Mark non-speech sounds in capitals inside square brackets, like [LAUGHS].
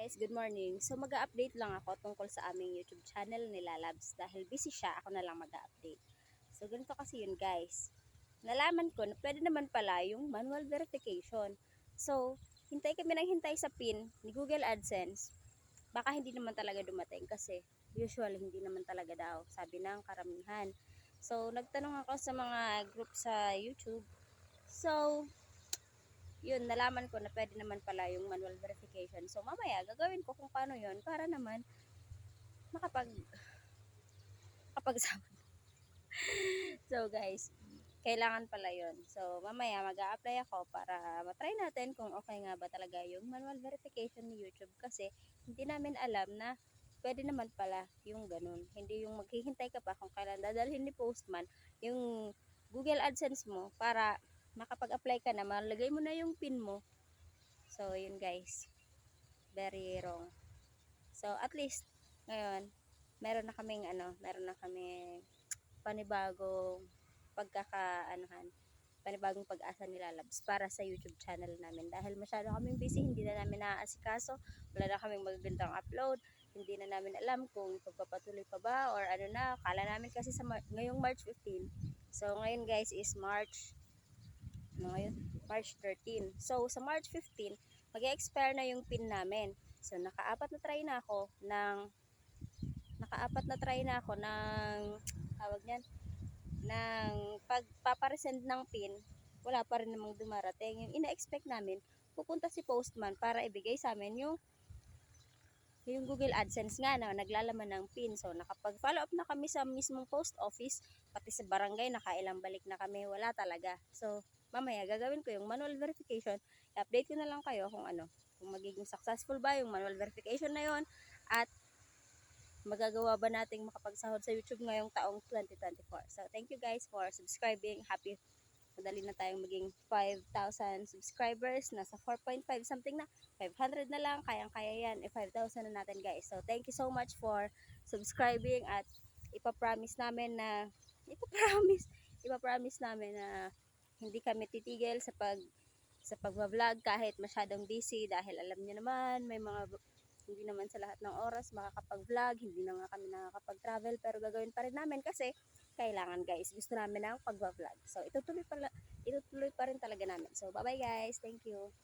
guys, good morning. So mag-update lang ako tungkol sa aming YouTube channel ni Lalabs dahil busy siya, ako na lang mag-update. So ganito kasi yun guys. Nalaman ko na pwede naman pala yung manual verification. So, hintay kami ng hintay sa pin ni Google AdSense. Baka hindi naman talaga dumating kasi usual hindi naman talaga daw, sabi ng karamihan. So, nagtanong ako sa mga group sa YouTube. So, yun, nalaman ko na pwede naman pala yung manual verification. So, mamaya, gagawin ko kung paano yun para naman makapag kapag [LAUGHS] So, guys, kailangan pala yun. So, mamaya, mag apply ako para matry natin kung okay nga ba talaga yung manual verification ni YouTube kasi hindi namin alam na pwede naman pala yung ganun. Hindi yung maghihintay ka pa kung kailan dadalhin ni Postman yung Google AdSense mo para makapag-apply ka na, malagay mo na yung pin mo. So, yun guys. Very wrong. So, at least, ngayon, meron na kaming, ano, meron na kaming panibagong pagkakaanuhan, panibagong pag-asa nila Labs para sa YouTube channel namin. Dahil masyado kaming busy, hindi na namin naaasikaso, wala na kaming magagandang upload, hindi na namin alam kung pagpapatuloy pa ba or ano na. Kala namin kasi sa Mar- ngayong March 15. So, ngayon guys is March ano ngayon? March 13. So, sa March 15, mag-expire na yung pin namin. So, nakaapat na try na ako ng nakaapat na try na ako ng tawag niyan ng pagpaparesend ng pin wala pa rin namang dumarating yung ina-expect namin pupunta si postman para ibigay sa amin yung yung Google AdSense nga na naglalaman ng pin. So, nakapag-follow up na kami sa mismong post office, pati sa barangay, nakailang balik na kami, wala talaga. So, mamaya gagawin ko yung manual verification. I-update ko na lang kayo kung ano, kung magiging successful ba yung manual verification na yon at magagawa ba nating makapagsahod sa YouTube ngayong taong 2024. So, thank you guys for subscribing. Happy madali na tayong maging 5,000 subscribers. Nasa 4.5 something na. 500 na lang. Kayang-kaya yan. E 5,000 na natin guys. So, thank you so much for subscribing at ipapromise namin na ipapromise ipapromise namin na hindi kami titigil sa pag sa pagba-vlog kahit masyadong busy dahil alam niyo naman may mga hindi naman sa lahat ng oras makakapag-vlog, hindi na nga kami nakakapag-travel pero gagawin pa rin namin kasi kailangan guys, gusto namin ng pagba-vlog. So itutuloy pa itutuloy pa rin talaga namin. So bye-bye guys, thank you.